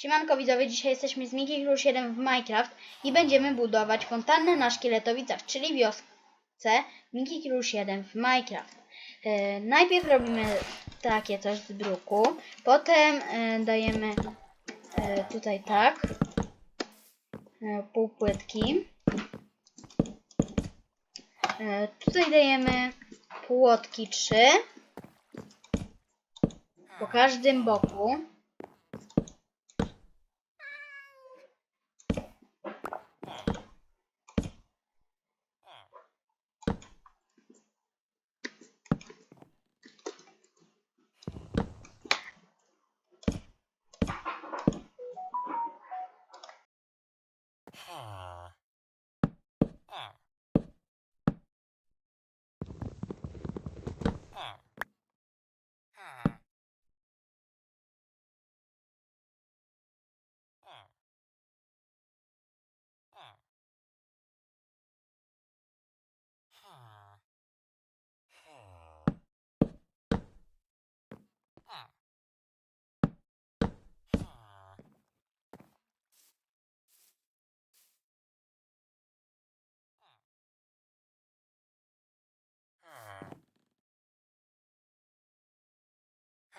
Siemanko widzowie, dzisiaj jesteśmy z Mickey Crew 7 w Minecraft i będziemy budować fontannę na Szkieletowicach, czyli wiosce Mickey Crew 7 w Minecraft. E, najpierw robimy takie coś z bruku, potem e, dajemy e, tutaj tak, pół płytki. Tutaj dajemy płotki 3 po każdym boku. Ah.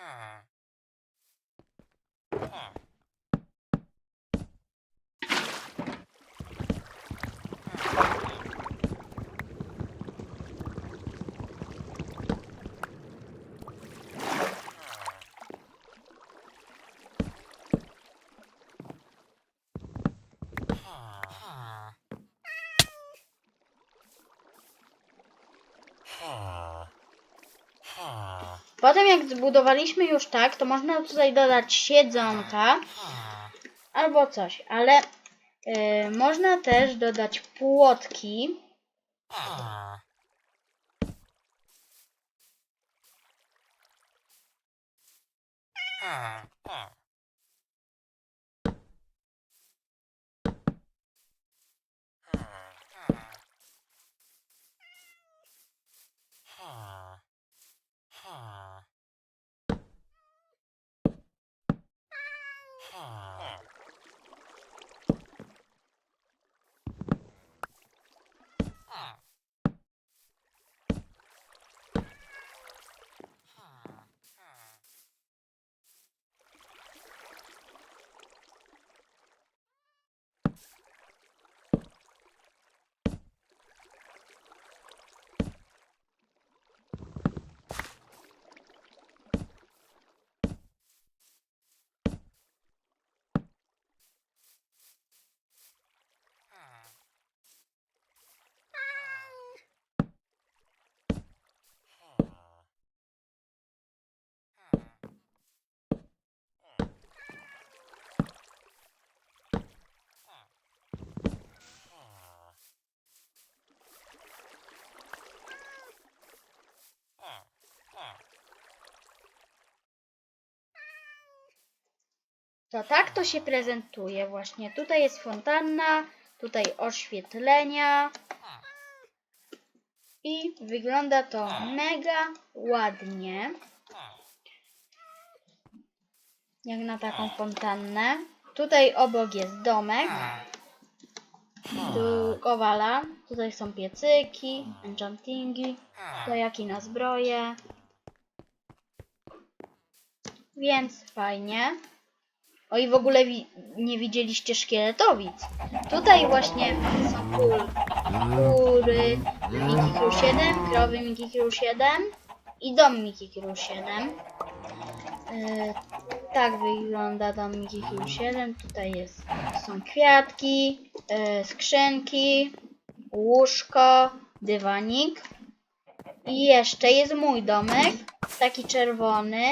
Huh. Huh. Huh. Potem jak zbudowaliśmy już tak, to można tutaj dodać siedzonka albo coś, ale y, można też dodać płotki. Ah. To tak to się prezentuje właśnie. Tutaj jest fontanna, tutaj oświetlenia. I wygląda to mega ładnie. Jak na taką fontannę. Tutaj obok jest domek. Tu kowala. Tutaj są piecyki, enchantingi, dojaki na zbroję. Więc fajnie. O i w ogóle wi- nie widzieliście szkieletowic. Tutaj właśnie są kury Mickey Crew 7, krowy Mickey Crew 7 i dom Mickey Crew 7. Yy, tak wygląda dom Mickey Crew 7. Tutaj jest, są kwiatki, yy, skrzynki, łóżko, dywanik. I jeszcze jest mój domek, taki czerwony.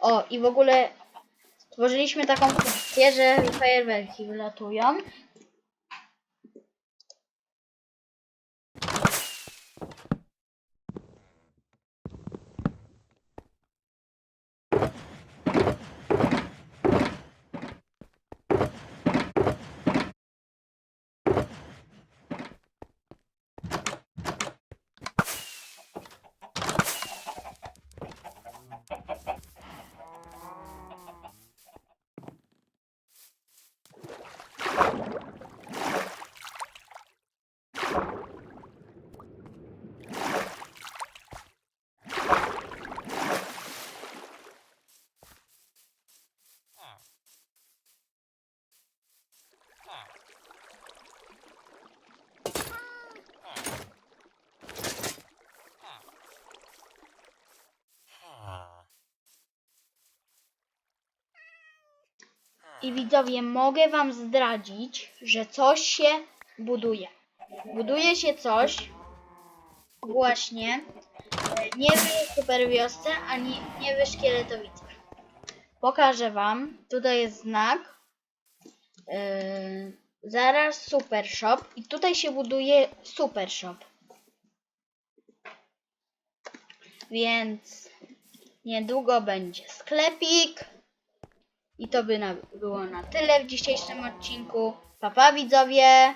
O, i w ogóle Stworzyliśmy taką funkcję, że fajerwerki wylatują. I widzowie, mogę wam zdradzić, że coś się buduje. Buduje się coś właśnie nie w super wiosce, ani nie w szkieletowicach. Pokażę wam. Tutaj jest znak. Yy, zaraz Super Shop. I tutaj się buduje Super Shop. Więc niedługo będzie sklepik. I to by na, było na tyle w dzisiejszym odcinku. Papa widzowie!